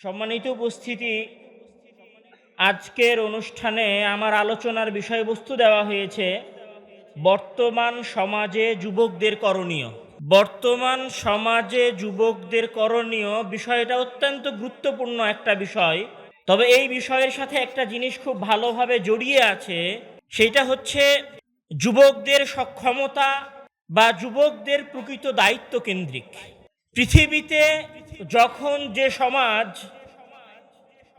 সম্মানিত উপস্থিতি, আজকের অনুষ্ঠানে আমার আলোচনার বিষয়বস্তু দেওয়া হয়েছে, বর্তমান সমাজে যুবকদের করণীয়। বর্তমান সমাজে যুবকদের করণীয় বিষয়টা অত্যন্ত গুরুত্বপূর্ণ একটা বিষয়। তবে এই বিষয়ের সাথে একটা জিনিস খুব ভালোভাবে জড়িয়ে আছে, সেটা হচ্ছে যুবকদের সক্ষমতা বা যুবকদের প্রকৃত দায়িত্ব কেন্দ্রিক। পৃথিবীতে যখন যে সমাজ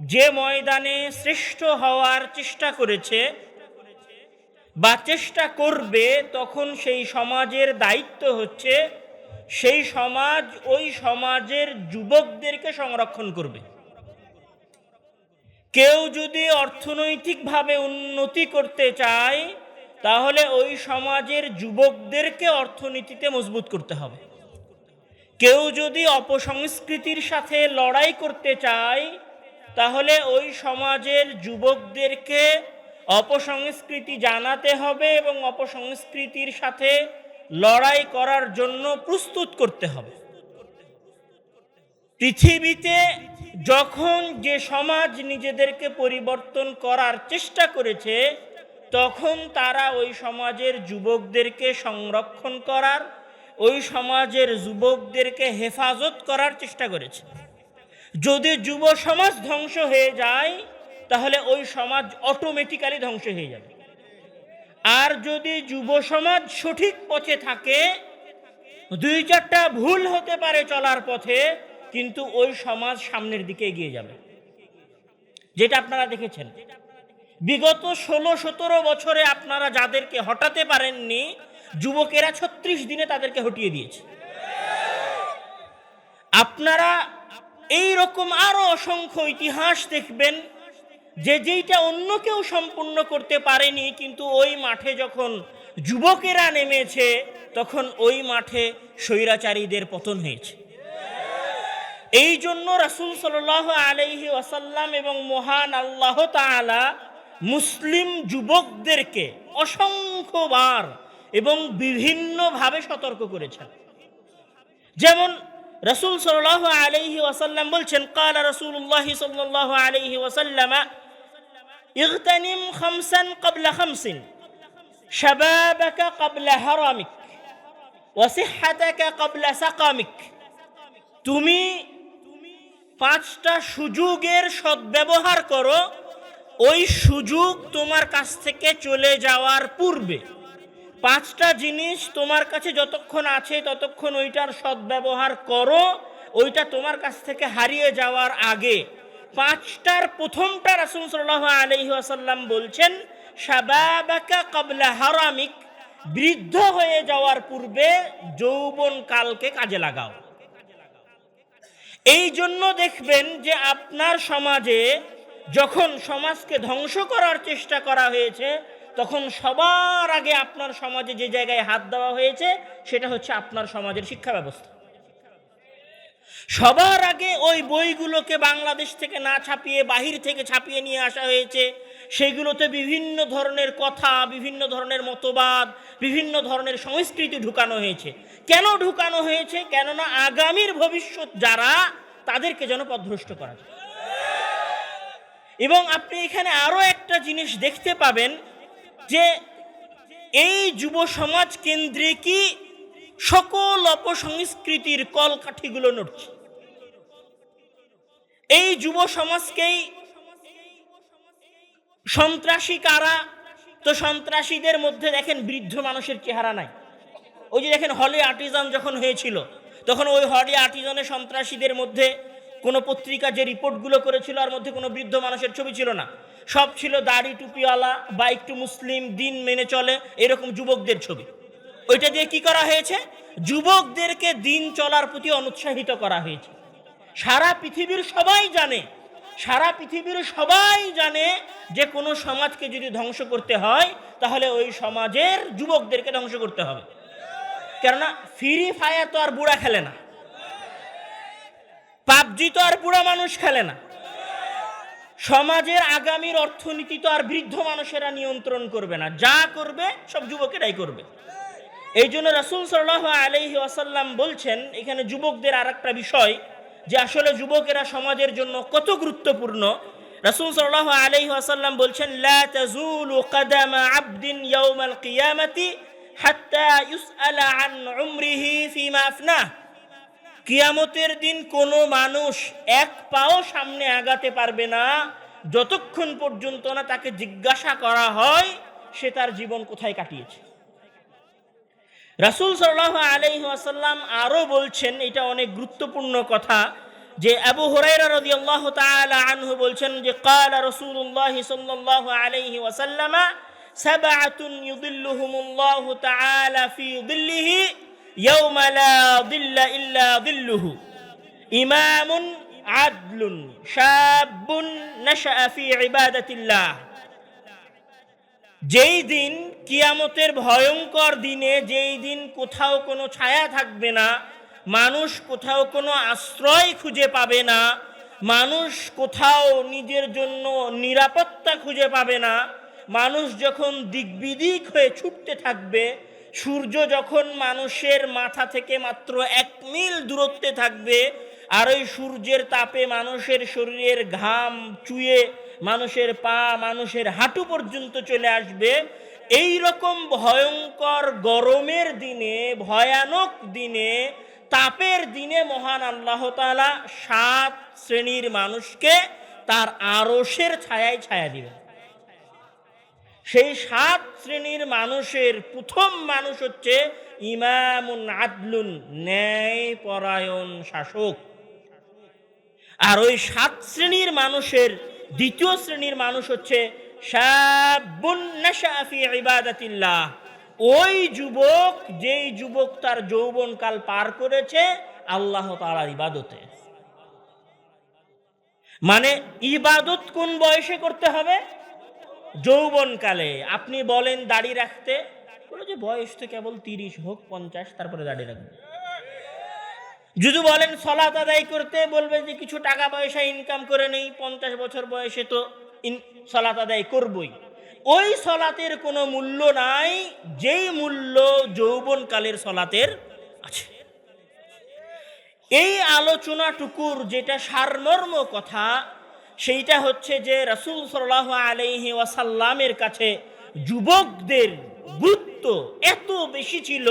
যে ময়দানে শ্রেষ্ঠ হওয়ার চেষ্টা করেছে বা চেষ্টা করবে, তখন সেই সমাজের দায়িত্ব হচ্ছে সেই সমাজ ওই সমাজের যুবকদেরকে সংরক্ষণ করবে। কেউ যদি অর্থনৈতিকভাবে উন্নতি করতে চায়, তাহলে ওই সমাজের যুবকদেরকে অর্থনীতিতে মজবুত করতে হবে। কেউ যদি অপসংস্কৃতির সাথে লড়াই করতে চায়, তাহলে ওই সমাজের যুবকদেরকে অপসংস্কৃতি জানাতে হবে এবং অপসংস্কৃতির সাথে লড়াই করার জন্য প্রস্তুত করতে হবে। পৃথিবীতে যখন যে সমাজ নিজেদেরকে পরিবর্তন করার চেষ্টা করেছে, তখন তারা ওই সমাজের যুবকদেরকে সংরক্ষণ করার ওই সমাজের যুবকদেরকে হেফাজত করার চেষ্টা করেছে। যদি যুব সমাজ ধ্বংস হয়ে যায়, তাহলে ওই সমাজ অটোমেটিক্যালি ধ্বংস হয়ে যাবে। আর যদি যুব সমাজ সঠিক পথে থাকে, দুই চারটা ভুল হতে পারে চলার পথে, কিন্তু ওই সমাজ সামনের দিকে এগিয়ে যাবে। যেটা আপনারা দেখেছেন। বিগত ষোলো সতেরো বছরে আপনারা যাদেরকে হটাতে পারেননি যুবকেরা ছত্রিশ দিনে তাদেরকে হটিয়ে দিয়েছে। আপনারা এই রকম আরও অসংখ্য ইতিহাস দেখবেন যে যেইটা অন্য কেউ সম্পূর্ণ করতে পারেনি, কিন্তু ওই মাঠে যখন যুবকেরা নেমেছে, তখন ওই মাঠে স্বৈরাচারীদের পতন হয়েছে। এই জন্য রাসুল সাল আলাইহি ওয়াসাল্লাম এবং মহান আল্লাহ তাআলা মুসলিম যুবকদেরকে অসংখ্যবার এবং বিভিন্নভাবে সতর্ক করেছেন। যেমন রসুল সাল্লাহ আলাইহি ওয়াসাল্লাম বলছেন, কালা রসুল্লাহ সাল্লাহ আলাইহি ওয়াসাল্লাম, ইগতানিম খামসান কবলা খামসিন, শাবাবাকা কবলা হারামিক ওয়াসিহাতাকা কবলা সাকামিক। তুমি পাঁচটা সুযোগের সদ্ব্যবহার করো, ওই সুযোগ তোমার কাছ থেকে চলে যাওয়ার পূর্বে। পাঁচটা জিনিস তোমার কাছে যতক্ষণ আছে, ততক্ষণ ওইটার সদ্ব্যবহার করো, ওইটা তোমার কাছ থেকে হারিয়ে যাওয়ার আগে। পাঁচটার প্রথমটা রাসুল সাল্লাহ আলহি আসাল্লাম বলছেন সাবাবাকা কবলা হারামিক বৃদ্ধ হয়ে যাওয়ার পূর্বে যৌবন কালকে কাজে লাগাও। এই জন্য দেখবেন যে আপনার সমাজে যখন সমাজকে ধ্বংস করার চেষ্টা করা হয়েছে তখন সবার আগে আপনার সমাজে যে জায়গায় হাত দেওয়া হয়েছে, সেটা হচ্ছে আপনার সমাজের শিক্ষা ব্যবস্থা। সবার আগে ওই বইগুলোকে বাংলাদেশ থেকে না ছাপিয়ে, বাহির থেকে ছাপিয়ে নিয়ে আসা হয়েছে। সেগুলোতে বিভিন্ন ধরনের কথা, বিভিন্ন ধরনের মতবাদ, বিভিন্ন ধরনের সংস্কৃতি ঢুকানো হয়েছে। কেন ঢুকানো হয়েছে? কেননা আগামীর ভবিষ্যৎ যারা, তাদেরকে যেন পথভ্রষ্ট করা যায়। এবং আপনি এখানে আরও একটা জিনিস দেখতে পাবেন যে এই যুব সমাজ কেন্দ্রিকই সকল অপসংস্কৃতির কলকাঠিগুলো নড়ছে? এই যুব সমাজকেই সন্ত্রাসী কারা? তো সন্ত্রাসীদের মধ্যে দেখেন বৃদ্ধ মানুষের চেহারা নাই। ওই যে দেখেন হলে আর্টিজান যখন হয়েছিল, তখন ওই হলে আর্টিজানের সন্ত্রাসীদের মধ্যে কোনো পত্রিকা যে রিপোর্টগুলো করেছিল, আর মধ্যে কোনো বৃদ্ধ মানুষের ছবি ছিল না। সব ছিল দাড়ি টুপিওয়ালা বা একটু মুসলিম, দিন মেনে চলে, এরকম যুবকদের ছবি। ওইটা দিয়ে কি করা হয়েছে? যুবকদেরকে দিন চলার প্রতি অনুৎসাহিত করা হয়েছে। সারা পৃথিবীর সবাই জানে, সারা পৃথিবীর সবাই জানে যে কোনো সমাজকে যদি ধ্বংস করতে হয়, তাহলে ওই সমাজের যুবকদেরকে ধ্বংস করতে হবে। কেননা, ফ্রি ফায়ার তো আর বুড়া খেলে না। পাবজি তো আর বুড়া মানুষ খেলে না। সমাজের আগামীর অর্থনীতি তো আর বৃদ্ধ মানুষেরা নিয়ন্ত্রণ করবে না। যা করবে, সব যুবকেরাই করবে। এই জন্য রাসুল সাল্লাহ আলহি আসাল্লাম বলছেন, এখানে যুবকদের আর একটা বিষয়, যে আসলে যুবকেরা সমাজের জন্য কত গুরুত্বপূর্ণ। রাসূল সাল্লাল্লাহু আলাইহি আসাল্লাম বলছেন, লা আবদিন ইয়াউমাল কিয়ামাতি হাত্তা আন উমরিহি ফিমা কিয়ামতের দিন কোনো মানুষ এক পাও সামনে আগাতে পারবে না, যতক্ষণ পর্যন্ত না তাকে জিজ্ঞাসা করা হয় সে তার জীবন কোথায় কাটিয়েছে। রাসূল সাল্লাহ আলাইহি ওয়াসাল্লাম আরও বলছেন, এটা অনেক গুরুত্বপূর্ণ কথা, যে আবু হুরায়রা রাদিয়াল্লাহু তাআলা আনহু বলছেন যে ক্বালা রাসূলুল্লাহ সাল্লাল্লাহু আলাইহি ওয়াসাল্লাম সাবআতুন ইউদিল্লুহুমুল্লাহু তাআলা ফি দিল্লিহি ইমামুন আদলুন শাবুন নাশআ ফি ইবাদাতিল্লাহ। যেই দিন কিয়ামতের ভয়ঙ্কর দিনে যেই দিন কোথাও কোনো ছায়া থাকবে না, মানুষ কোথাও কোনো আশ্রয় খুঁজে পাবে না, মানুষ কোথাও নিজের জন্য নিরাপত্তা খুঁজে পাবে না, মানুষ যখন দিকবিদিক হয়ে ছুটতে থাকবে সূর্য যখন মানুষের মাথা থেকে মাত্র এক মিল দূরত্বে থাকবে, আর ওই সূর্যের তাপে মানুষের শরীরের ঘাম চুয়ে মানুষের পা, মানুষের হাঁটু পর্যন্ত চলে আসবে, এই রকম ভয়ঙ্কর গরমের দিনে, ভয়ানক দিনে, তাপের দিনে মহান আল্লাহ সাত শ্রেণির মানুষকে তার আরসের ছায়ায় ছায়া দিবেন। সেই সাত শ্রেণির মানুষের প্রথম মানুষ হচ্ছে ইমামুন আদলুন ন্যায় পরায়ণ শাসক। আর ওই সাত শ্রেণির মানুষের দ্বিতীয় শ্রেণির মানুষ হচ্ছে ওই যুবক, যেই যুবক তার যৌবনকাল পার করেছে, আল্লাহ তাআলার ইবাদতে। মানে ইবাদত কোন বয়সে করতে হবে? যৌবনকালে। আপনি বলেন দাড়ি রাখতে। বলো যে বয়স তো কেবল তিরিশ, হোক পঞ্চাশ, তারপরে দাড়ি রাখবে যদি বলেন সলাত আদায় করতে, বলবে যে কিছু টাকা পয়সা ইনকাম করে নেই, পঞ্চাশ বছর বয়সে তো সলাত আদায় করবই। ওই সলাতের কোনো মূল্য নাই, যেই মূল্য যৌবনকালের সলাতের আছে। এই আলোচনাটুকুর যেটা সারমর্ম কথা সেইটা হচ্ছে যে রসুল সাল্লাহ আলাইহি ওয়াসাল্লামের কাছে যুবকদের গুরুত্ব এত বেশি ছিল,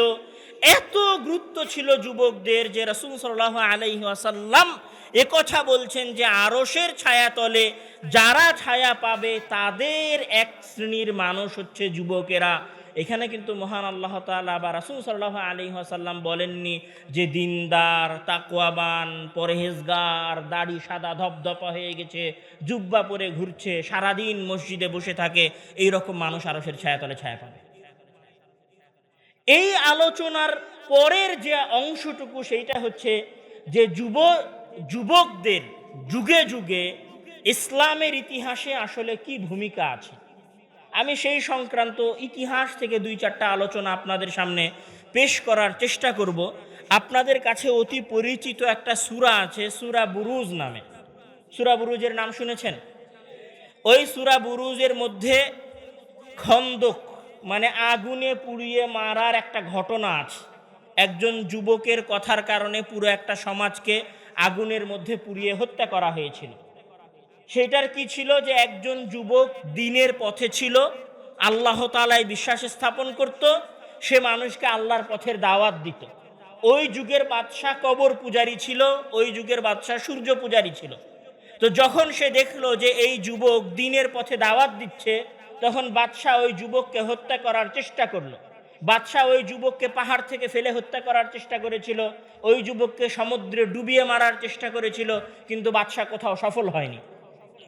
এত গুরুত্ব ছিল যুবকদের যে রসুল সাল্লাহ আলাইহি ওয়াসাল্লাম এ কথা বলছেন যে আরসের ছায়াতলে যারা ছায়া পাবে তাদের এক শ্রেণির মানুষ হচ্ছে যুবকেরা। এখানে কিন্তু মহান আল্লাহ তাআলা বা রাসূল সাল্লাল্লাহু আলাইহি ওয়াসাল্লাম বলেননি যে দিনদার তাকুয়াবান পরহেজগার, দাড়ি সাদা ধপধপা হয়ে গেছে, জুব্বা পরে ঘুরছে, সারাদিন মসজিদে বসে থাকে এই রকম মানুষ আরশের ছায়াতলে ছায়া পাবে। এই আলোচনার পরের যে অংশটুকু সেইটা হচ্ছে যে যুব, যুবকদের যুগে যুগে ইসলামের ইতিহাসে আসলে কি ভূমিকা আছে? আমি সেই সংক্রান্ত ইতিহাস থেকে দুই চারটা আলোচনা আপনাদের সামনে পেশ করার চেষ্টা করব। আপনাদের কাছে অতি পরিচিত একটা সূরা আছে, সূরা বুরুজ নামে। সূরা বুরুজের নাম শুনেছেন? ওই সূরা বুরুজের মধ্যে খন্দক মানে আগুনে পুড়িয়ে মারার একটা ঘটনা আছে। একজন যুবকের কথার কারণে পুরো একটা সমাজকে আগুনের মধ্যে পুড়িয়ে হত্যা করা হয়েছিল। সেটার কি ছিল যে একজন যুবক দিনের পথে ছিল, আল্লাহ তালায় বিশ্বাস স্থাপন করত, সে মানুষকে আল্লাহর পথের দাওয়াত দিত। ওই যুগের বাদশাহ কবর পূজারি ছিল, ওই যুগের বাদশাহ সূর্য পূজারি ছিল। তো যখন সে দেখল যে এই যুবক দিনের পথে দাওয়াত দিচ্ছে, তখন বাদশাহ ওই যুবককে হত্যা করার চেষ্টা করল। বাদশাহ ওই যুবককে পাহাড় থেকে ফেলে হত্যা করার চেষ্টা করেছিল, ওই যুবককে সমুদ্রে ডুবিয়ে মারার চেষ্টা করেছিল, কিন্তু বাদশাহ কোথাও সফল হয়নি।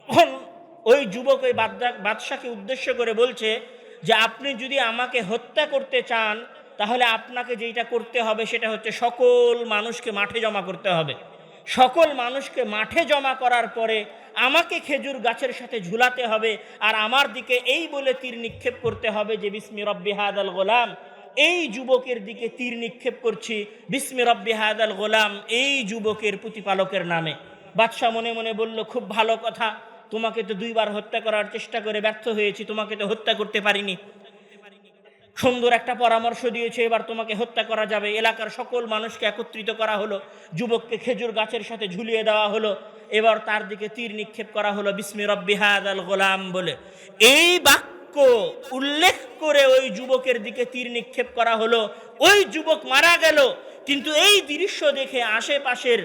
তখন ওই যুবক ওই বাদশা- বাদশাকে উদ্দেশ্য করে বলছে যে আপনি যদি আমাকে হত্যা করতে চান, তাহলে আপনাকে যেটা করতে হবে সেটা হচ্ছে সকল মানুষকে মাঠে জমা করতে হবে। সকল মানুষকে মাঠে জমা করার পরে আমাকে খেজুর গাছের সাথে ঝুলাতে হবে আর আমার দিকে এই বলে তীর নিক্ষেপ করতে হবে যে, বিসমি রব্বি হাদাল গোলাম। এই যুবকের দিকে তীর নিক্ষেপ করছি, বিসমি রব্বি হাদাল গোলাম। এই যুবকের প্রতিপালকের নামে। বাদশাহ মনে মনে বলল, খুব ভালো কথা। তোমাকে তো দুইবার হত্যা করার চেষ্টা করে ব্যর্থ হয়েছি, তোমাকে তো হত্যা করতে পারিনি। সুন্দর একটা পরামর্শ দিয়েছে, এবার তোমাকে হত্যা করা যাবে। এলাকার সকল মানুষকে একত্রিত করা হলো, যুবককে খেজুর গাছের সাথে ঝুলিয়ে দেওয়া হলো, এবার তার দিকে তীর নিক্ষেপ করা হলো, বিস্মি রব্বি হাদ আল গোলাম বলে। এই বাক্য উল্লেখ করে ওই যুবকের দিকে তীর নিক্ষেপ করা হলো, ওই যুবক মারা গেল, কিন্তু এই দৃশ্য দেখে আশেপাশের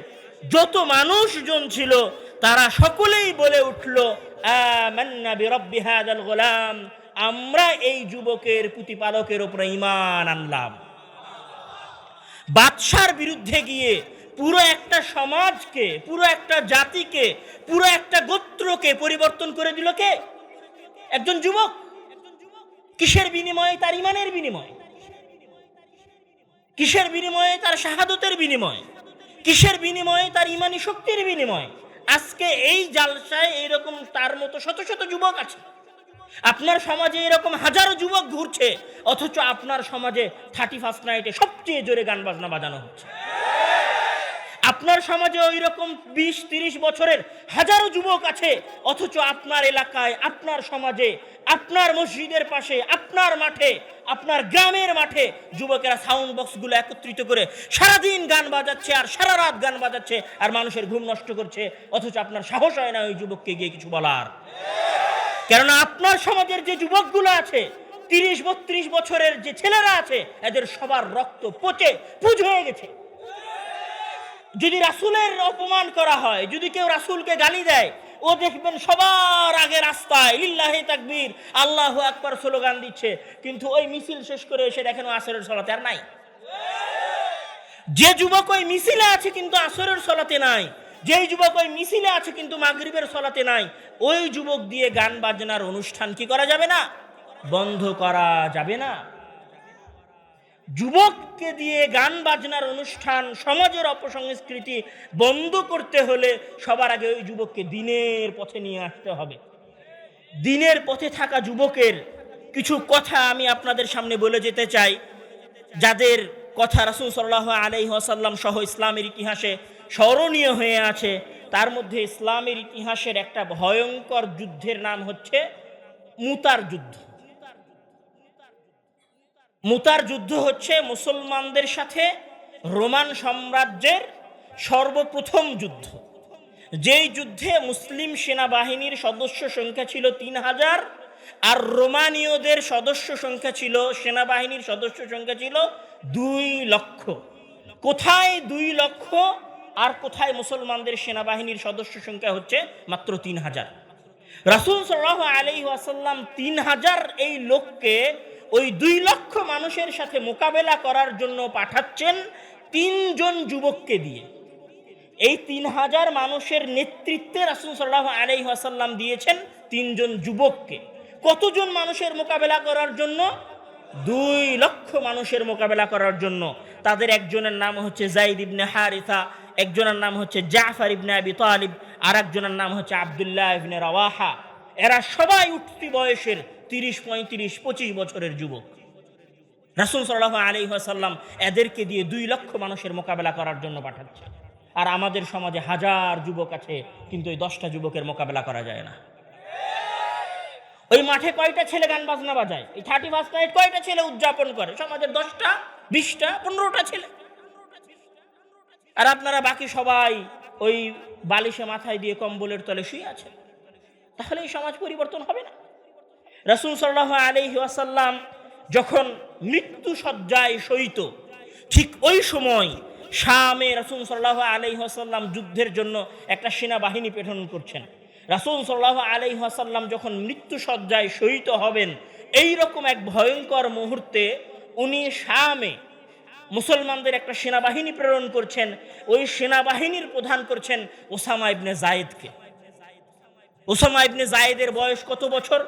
যত মানুষজন ছিল তারা সকলেই বলে উঠল গোলাম, আমরা এই যুবকের প্রতিপালকের উপরে ইমান আনলাম। বাদশার বিরুদ্ধে গিয়ে পুরো একটা সমাজকে, পুরো একটা জাতিকে, পুরো একটা গোত্রকে পরিবর্তন করে দিল কে? একজন যুবক। কিসের বিনিময়ে? তার ইমানের বিনিময়। কিসের বিনিময়ে? তার শাহাদতের বিনিময়। কিসের বিনিময়ে? তার ইমানি শক্তির বিনিময়। আজকে এই জালসায় এইরকম তার মতো শত শত যুবক আছে। আপনার সমাজে এরকম হাজারো যুবক ঘুরছে, অথচ আপনার সমাজে থার্টি ফার্স্ট নাইটে সবচেয়ে জোরে গান বাজনা বাজানো হচ্ছে। আপনার সমাজে ওই রকম বিশ, তিরিশ বছরের হাজারো যুবক আছে, অথচ আপনার এলাকায়, আপনার সমাজে, আপনার মসজিদের পাশে, আপনার মাঠে, আপনার গ্রামের মাঠে যুবকেরা সাউন্ড বক্সগুলো একত্রিত করে সারাদিন গান বাজাচ্ছে আর সারা রাত গান বাজাচ্ছে আর মানুষের ঘুম নষ্ট করছে, অথচ আপনার সাহস হয় না ওই যুবককে গিয়ে কিছু বলার। কেননা আপনার সমাজের যে যুবকগুলো আছে, তিরিশ, বত্রিশ বছরের যে ছেলেরা আছে, এদের সবার রক্ত পচে, পুজ হয়ে গেছে। যদি রাসুলের অপমান করা হয়, যদি কেউ রাসুলকে গালি দেয়, ও দেখবেন সবার আগে রাস্তায় লিল্লাহি তাকবীর, আল্লাহু আকবার স্লোগান দিচ্ছে। কিন্তু ওই মিছিল শেষ করে এসে দেখেন আসরের সলাতে আর নাই। যে যুবক ওই মিছিলে আছে কিন্তু আসরের সলাতে নাই। যেই যুবক ওই মিছিলে আছে কিন্তু মাগরিবের সলাতে নাই। ওই যুবক দিয়ে গান বাজনার অনুষ্ঠান কি করা যাবে না? বন্ধ করা যাবে না। যুবককে দিয়ে গান বাজনার অনুষ্ঠান, সমাজের অপসংস্কৃতি বন্ধ করতে হলে সবার আগে ওই যুবককে দিনের পথে নিয়ে আসতে হবে। দিনের পথে থাকা যুবকের কিছু কথা আমি আপনাদের সামনে বলে যেতে চাই। যাদের কথা রাসুল সাল্লাহ আলাই আসাল্লাম সহ ইসলামের ইতিহাসে স্মরণীয় হয়ে আছে, তার মধ্যে ইসলামের ইতিহাসের একটা ভয়ঙ্কর যুদ্ধের নাম হচ্ছে মুতার যুদ্ধ। মুতার যুদ্ধ হচ্ছে মুসলমানদের সাথে রোমান সাম্রাজ্যের সর্বপ্রথম যুদ্ধ। যেই যুদ্ধে মুসলিম সেনাবাহিনীর সদস্য সংখ্যা ছিল তিন হাজার আর রোমানীয়দের সদস্য সংখ্যা ছিল, সেনাবাহিনীর সদস্য সংখ্যা ছিল দুই লক্ষ। কোথায় দুই লক্ষ আর কোথায় মুসলমানদের সেনাবাহিনীর সদস্য সংখ্যা হচ্ছে মাত্র তিন হাজার? রাসুল সাল্লাহ আলি ওয়াসাল্লাম তিন হাজার এই লোককে ওই দুই লক্ষ মানুষের সাথে মোকাবেলা করার জন্য পাঠাচ্ছেন তিনজন যুবককে দিয়ে। এই তিন হাজার মানুষের নেতৃত্বে রাসুল সাল্লাহ আলাই ওয়াসাল্লাম দিয়েছেন তিনজন যুবককে। কতজন মানুষের মোকাবেলা করার জন্য? দুই লক্ষ মানুষের মোকাবেলা করার জন্য। তাদের একজনের নাম হচ্ছে জাইদ ইবনে হারিথা একজনের নাম হচ্ছে জাফর ইবনে আবি তালিব আর একজনের নাম হচ্ছে আবদুল্লাহ ইবনে রাওয়াহা। এরা সবাই উঠতি বয়সের তিরিশ, পঁয়ত্রিশ, পঁচিশ বছরের যুবক। রাসুল সাল্লাহ আলী সাল্লাম এদেরকে দিয়ে দুই লক্ষ মানুষের মোকাবেলা করার জন্য পাঠাচ্ছে। আর আমাদের সমাজে হাজার যুবক আছে, কিন্তু ওই দশটা যুবকের মোকাবেলা করা যায় না। ওই মাঠে কয়টা ছেলে গান বাজনা বাজায়? এই থার্টি ফার্স্ট নাইট কয়টা ছেলে উদযাপন করে? সমাজের দশটা, বিশটা, পনেরোটা ছেলে। আর আপনারা বাকি সবাই ওই বালিশে মাথায় দিয়ে কম্বলের তলে শুয়ে আছেন। তাহলে এই সমাজ পরিবর্তন হবে না। রাসুল সাল্লাহ আলহি আসাল্লাম যখন মৃত্যু সজ্জায় সহিত ঠিক ওই সময় শামে রাসুল সাল্লাহ আলহি আসাল্লাম যুদ্ধের জন্য একটা সেনাবাহিনী প্রেরণ করছেন। রাসুল সাল্লাহ আলহি আসাল্লাম যখন মৃত্যু সজ্জায় শহীদ হবেন, এই রকম এক ভয়ঙ্কর মুহূর্তে উনি শামে মুসলমানদের একটা সেনাবাহিনী প্রেরণ করছেন। ওই সেনাবাহিনীর প্রধান করছেন ওসামা ইবনে জায়েদকে। ওসামা ইবনে জায়েদের বয়স কত বছর?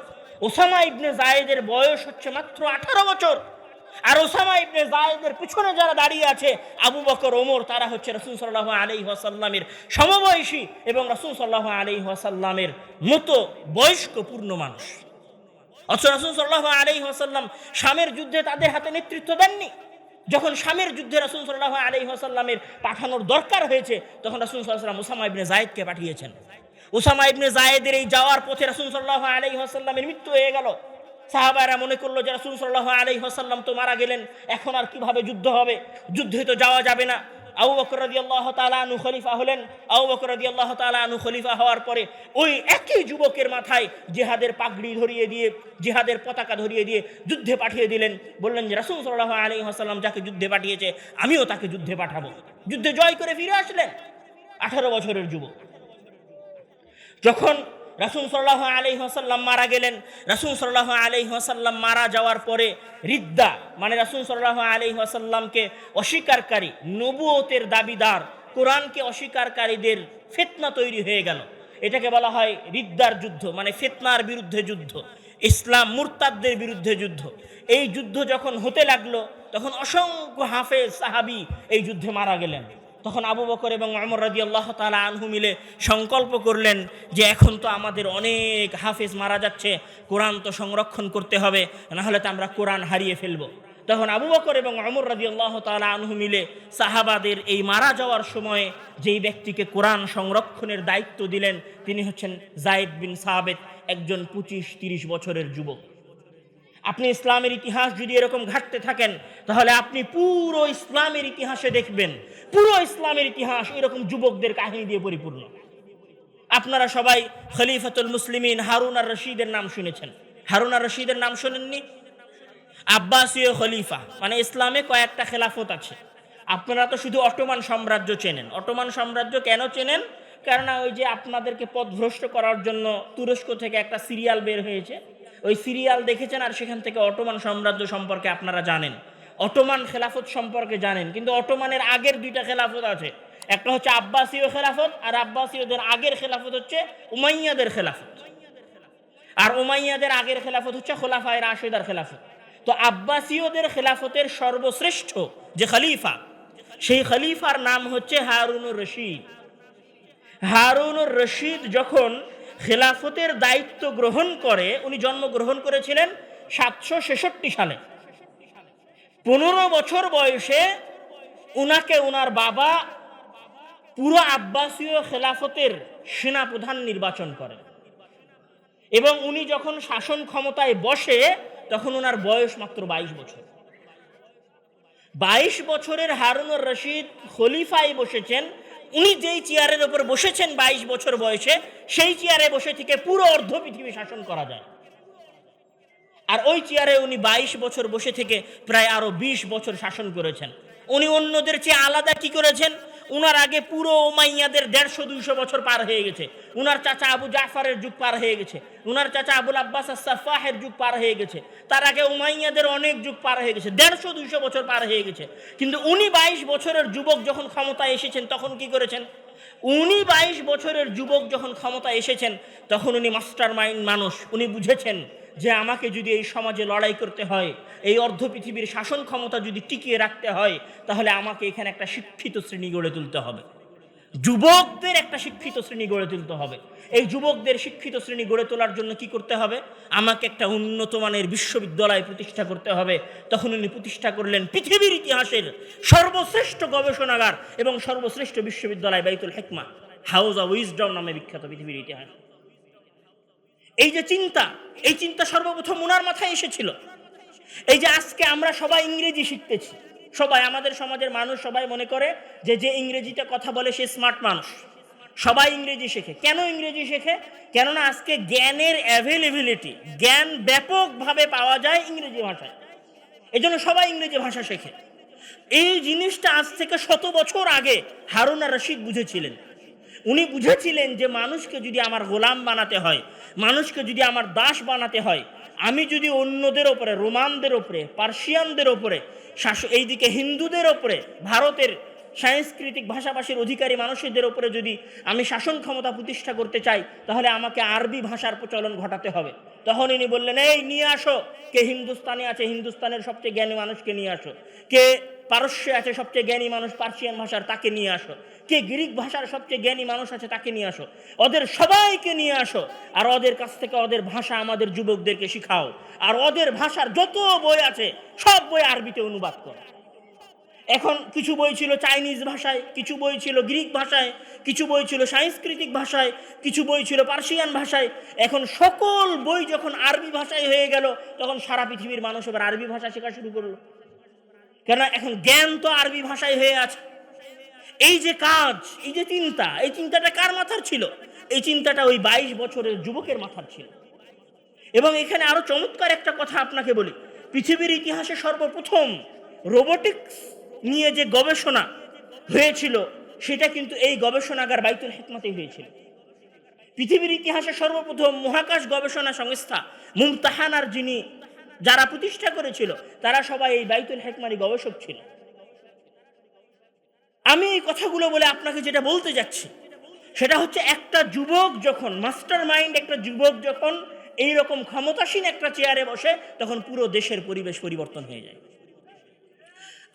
ওসামা ইবনে জায়েদের বয়স হচ্ছে মাত্র আঠারো বছর। আর ওসামা ইবনে জায়েদের পিছনে যারা দাঁড়িয়ে আছে, আবু বকর, ওমর, তারা হচ্ছে রসুল সাল্লাহ আলি ওয়াসাল্লামের সমবয়সী এবং রসুল সাল্লাহ আলি ওয়াসাল্লামের মতো বয়স্ক পূর্ণ মানুষ। অথচ রসুল সাল্লাহ আলি ওয়াসাল্লাম স্বামের যুদ্ধে তাদের হাতে নেতৃত্ব দেননি। যখন স্বামীর যুদ্ধে রসুল সাল্লাহ আলি ওয়াসাল্লামের পাঠানোর দরকার হয়েছে, তখন রসুল সাল্লাম ওসামা ইবনে জায়েদকে পাঠিয়েছেন। ওসামা ইবনে জায়েদের এই যাওয়ার পথে রাসুল সাল্লাহ আলাই আসাল্লামের মৃত্যু হয়ে গেল। সাহাবারা মনে করল যে রাসুল সাল্লাহ আলী হাসাল্লাম তো মারা গেলেন, এখন আর কীভাবে যুদ্ধ হবে? যুদ্ধে তো যাওয়া যাবে না। আউ বকর রাদি আল্লাহ তালা আনু খলিফা হলেন। আবু বকর রাদি আল্লাহ তালা আনু খলিফা হওয়ার পরে ওই একই যুবকের মাথায় জেহাদের পাগড়ি ধরিয়ে দিয়ে, জেহাদের পতাকা ধরিয়ে দিয়ে যুদ্ধে পাঠিয়ে দিলেন। বললেন যে রাসুল সাল্লাহ আলী হাসাল্লাম যাকে যুদ্ধে পাঠিয়েছে, আমিও তাকে যুদ্ধে পাঠাবো। যুদ্ধে জয় করে ফিরে আসলেন। আঠারো বছরের যুবক। যখন রাসুল সাল্লাহ আলি হাসাল্লাম মারা গেলেন, রাসুল সাল্লাহ আলি হাসাল্লাম মারা যাওয়ার পরে রিদ্দা মানে রাসুল সাল্লাহ আলি হাসাল্লামকে অস্বীকারী নবুয়তের দাবিদার, কোরআনকে অস্বীকারীদের ফেতনা তৈরি হয়ে গেল। এটাকে বলা হয় রিদ্দার যুদ্ধ মানে ফেতনার বিরুদ্ধে যুদ্ধ, ইসলাম মুরতাদদের বিরুদ্ধে যুদ্ধ। এই যুদ্ধ যখন হতে লাগল, তখন অসংখ্য হাফেজ সাহাবি এই যুদ্ধে মারা গেলেন। তখন আবু বকর এবং অমর রাজি আল্লাহ তালা আনহু মিলে সংকল্প করলেন যে এখন তো আমাদের অনেক হাফেজ মারা যাচ্ছে, কোরআন তো সংরক্ষণ করতে হবে, নাহলে তো আমরা কোরআন হারিয়ে ফেলব। তখন আবু বকর এবং অমর রাজি আল্লাহ তালা আনহু মিলে সাহাবাদের এই মারা যাওয়ার সময়ে যেই ব্যক্তিকে কোরআন সংরক্ষণের দায়িত্ব দিলেন, তিনি হচ্ছেন জায়েদ বিন সাহাবেদ একজন পঁচিশ তিরিশ বছরের যুবক। আপনি ইসলামের ইতিহাস যদি এরকম ঘাটতে থাকেন, তাহলে আপনি পুরো ইসলামের ইতিহাসে দেখবেন। পুরো ইসলামের ইতিহাস এরকম যুবকদের কাহিনী দিয়ে পরিপূর্ণ। আপনারা সবাই খলিফাতুল মুসলিমিন হারুন আর রশিদের নাম শুনেছেন। হারুন আর রশিদের নাম শোনেননি? আব্বাসীয় খলিফা মানে ইসলামে কয়েকটা খেলাফত আছে। আপনারা তো শুধু অটোমান সাম্রাজ্য চেনেন। অটোমান সাম্রাজ্য কেন চেনেন? কেননা ওই যে আপনাদেরকে পথভ্রষ্ট করার জন্য তুরস্ক থেকে একটা সিরিয়াল বের হয়েছে। ওই সিরিয়াল দেখেছেন আর সেখান থেকে অটোমান সাম্রাজ্য সম্পর্কে আপনারা জানেন। অটোমান খেলাফত সম্পর্কে জানেন, কিন্তু অটোমানের আগের দুইটা খেলাফত আছে। একটা হচ্ছে আব্বাসীয় খেলাফত আর আব্বাসীয়দের আগের খেলাফত হচ্ছে উমাইয়াদের খেলাফত। আর উমাইয়াদের আগের খেলাফত হচ্ছে খোলাফায় রাশেদার খেলাফত। তো আব্বাসীয়দের খেলাফতের সর্বশ্রেষ্ঠ যে খলিফা, সেই খলিফার নাম হচ্ছে হারুনুর রশিদ। হারুনুর রশিদ যখন খেলাফতের দায়িত্ব গ্রহণ করে, উনি জন্মগ্রহণ করেছিলেন সাতশো ছেষট্টি সালে। পনেরো বছর বয়সে উনাকে উনার বাবা পুরো আব্বাসীয় খেলাফতের সেনাপ্রধান নির্বাচন করেন। এবং উনি যখন শাসন ক্ষমতায় বসে, তখন ওনার বয়স মাত্র বাইশ বছর। বাইশ বছরের হারুনুর রশিদ খলিফায় বসেছেন উনি যেই চেয়ারের ওপর বসেছেন বাইশ বছর বয়সে, সেই চেয়ারে বসে থেকে পুরো অর্ধ পৃথিবী শাসন করা যায়। আর ওই চেয়ারে উনি বাইশ বছর বসে থেকে প্রায় আরও ২০ বছর শাসন করেছেন। উনি অন্যদের চেয়ে আলাদা কি করেছেন? উনার আগে পুরো ওমাইয়াদের দেড়শো, দুইশো বছর পার হয়ে গেছে। উনার চাচা আবু জাফারের যুগ পার হয়ে গেছে। উনার চাচা আবুল আব্বাস সাফাহের যুগ পার হয়ে গেছে। তার আগে উমাইয়াদের অনেক যুগ পার হয়ে গেছে। দেড়শো, দুইশো বছর পার হয়ে গেছে। কিন্তু উনি বাইশ বছরের যুবক যখন ক্ষমতায় এসেছেন, তখন কি করেছেন? উনি বাইশ বছরের যুবক যখন ক্ষমতায় এসেছেন, তখন উনি মাস্টার মাইন্ড মানুষ। উনি বুঝেছেন যে আমাকে যদি এই সমাজে লড়াই করতে হয়, এই অর্ধ পৃথিবীর শাসন ক্ষমতা যদি টিকিয়ে রাখতে হয়, তাহলে আমাকে এখানে একটা শিক্ষিত শ্রেণি গড়ে তুলতে হবে। যুবকদের একটা শিক্ষিত শ্রেণি গড়ে তুলতে হবে। এই যুবকদের শিক্ষিত শ্রেণি গড়ে তোলার জন্য কি করতে হবে? আমাকে একটা উন্নত মানের বিশ্ববিদ্যালয় প্রতিষ্ঠা করতে হবে। তখন উনি প্রতিষ্ঠা করলেন পৃথিবীর ইতিহাসের সর্বশ্রেষ্ঠ গবেষণাগার এবং সর্বশ্রেষ্ঠ বিশ্ববিদ্যালয় বাইতুল হেকমা, হাউস অব উইজডম নামে বিখ্যাত পৃথিবীর ইতিহাস। এই যে চিন্তা, এই চিন্তা সর্বপ্রথম ওনার মাথায় এসেছিল। এই যে আজকে আমরা সবাই ইংরেজি শিখতেছি, সবাই আমাদের সমাজের মানুষ সবাই মনে করে যে যে ইংরেজিতে কথা বলে সে স্মার্ট মানুষ। সবাই ইংরেজি শেখে। কেন ইংরেজি শেখে? কেননা আজকে জ্ঞানের অ্যাভেলেবিলিটি জ্ঞান ব্যাপকভাবে পাওয়া যায় ইংরেজি ভাষায়। এই জন্য সবাই ইংরেজি ভাষা শেখে। এই জিনিসটা আজ থেকে শত বছর আগে হারুন রশিদ বুঝেছিলেন। উনি বুঝেছিলেন যে মানুষকে যদি আমার গোলাম বানাতে হয়, মানুষকে যদি আমার দাস বানাতে হয়, আমি যদি অন্যদের ওপরে, রোমানদের ওপরে, পার্সিয়ানদের ওপরে শাসক এইদিকে হিন্দুদের ওপরে, ভারতের সাংস্কৃতিক ভাষাভাষীর অধিকারী মানুষদের ওপরে যদি আমি শাসন ক্ষমতা প্রতিষ্ঠা করতে চাই, তাহলে আমাকে আরবি ভাষার প্রচলন ঘটাতে হবে। তখন ইনি বললেন, এই, নিয়ে আসো। কে হিন্দুস্তানে আছে, হিন্দুস্তানের সবচেয়ে জ্ঞানী মানুষকে নিয়ে আসো। কে পারস্যে আছে, সবচেয়ে জ্ঞানী মানুষ পার্সিয়ান ভাষার, তাকে নিয়ে আসো। কে গ্রিক ভাষার সবচেয়ে জ্ঞানী মানুষ আছে তাকে নিয়ে আসো। ওদের সবাইকে নিয়ে আসো। আর ওদের কাছ থেকে ওদের ভাষা আমাদের যুবকদেরকে শিখাও। আর ওদের ভাষার যত বই আছে, সব বই আরবিতে অনুবাদ করো। এখন কিছু বই ছিল চাইনিজ ভাষায়, কিছু বই ছিল গ্রিক ভাষায়, কিছু বই ছিল সাংস্কৃতিক ভাষায়, কিছু বই ছিল পার্সিয়ান ভাষায়। এখন সকল বই যখন আরবি ভাষায় হয়ে গেল, তখন সারা পৃথিবীর মানুষ এবার আরবি ভাষা শেখা শুরু করল। কেন এখন জ্ঞান তো আরবি ভাষায় হয়ে আছে। এই যে কাজ, এই যে চিন্তা, এই চিন্তাটা কার মাথার ছিল? এই চিন্তাটা ওই বাইশ বছরের যুবকের মাথার ছিল। এবং এখানে আরও চমৎকার একটা কথা আপনাকে বলি। পৃথিবীর ইতিহাসে সর্বপ্রথম রোবোটিক্স নিয়ে যে গবেষণা হয়েছিল, সেটা কিন্তু এই গবেষণাগার বাইতুল হেকমতেই হয়েছিল। পৃথিবীর ইতিহাসে সর্বপ্রথম মহাকাশ গবেষণা সংস্থা মুমতাহানার যিনি যারা প্রতিষ্ঠা করেছিল, তারা সবাই এই বাইতুল হেকমারি গবেষক ছিল। আমি এই কথাগুলো বলে আপনাকে যেটা বলতে যাচ্ছি, সেটা হচ্ছে একটা যুবক যখন মাস্টার মাইন্ড একটা যুবক যখন এই রকম ক্ষমতাসীন একটা চেয়ারে বসে, তখন পুরো দেশের পরিবেশ পরিবর্তন হয়ে যায়।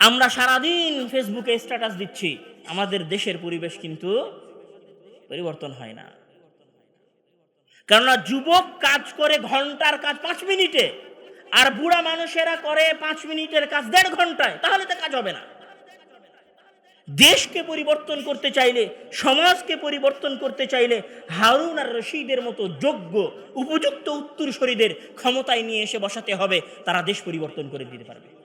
আমরা সারাদিন ফেসবুকে স্ট্যাটাস দিচ্ছি, আমাদের দেশের পরিবেশ কিন্তু পরিবর্তন হয় না। কেননা যুবক কাজ করে ঘণ্টার কাজ পাঁচ মিনিটে, আর বুড়া মানুষেরা করে পাঁচ মিনিটের কাজ দেড় ঘন্টায়, তাহলে তো কাজ হবে না। দেশকে পরিবর্তন করতে চাইলে, সমাজকে পরিবর্তন করতে চাইলে হারুন আর রশিদের মতো যোগ্য, উপযুক্ত উত্তরসরীদের ক্ষমতায় নিয়ে এসে বসাতে হবে। তারা দেশ পরিবর্তন করে দিতে পারবে।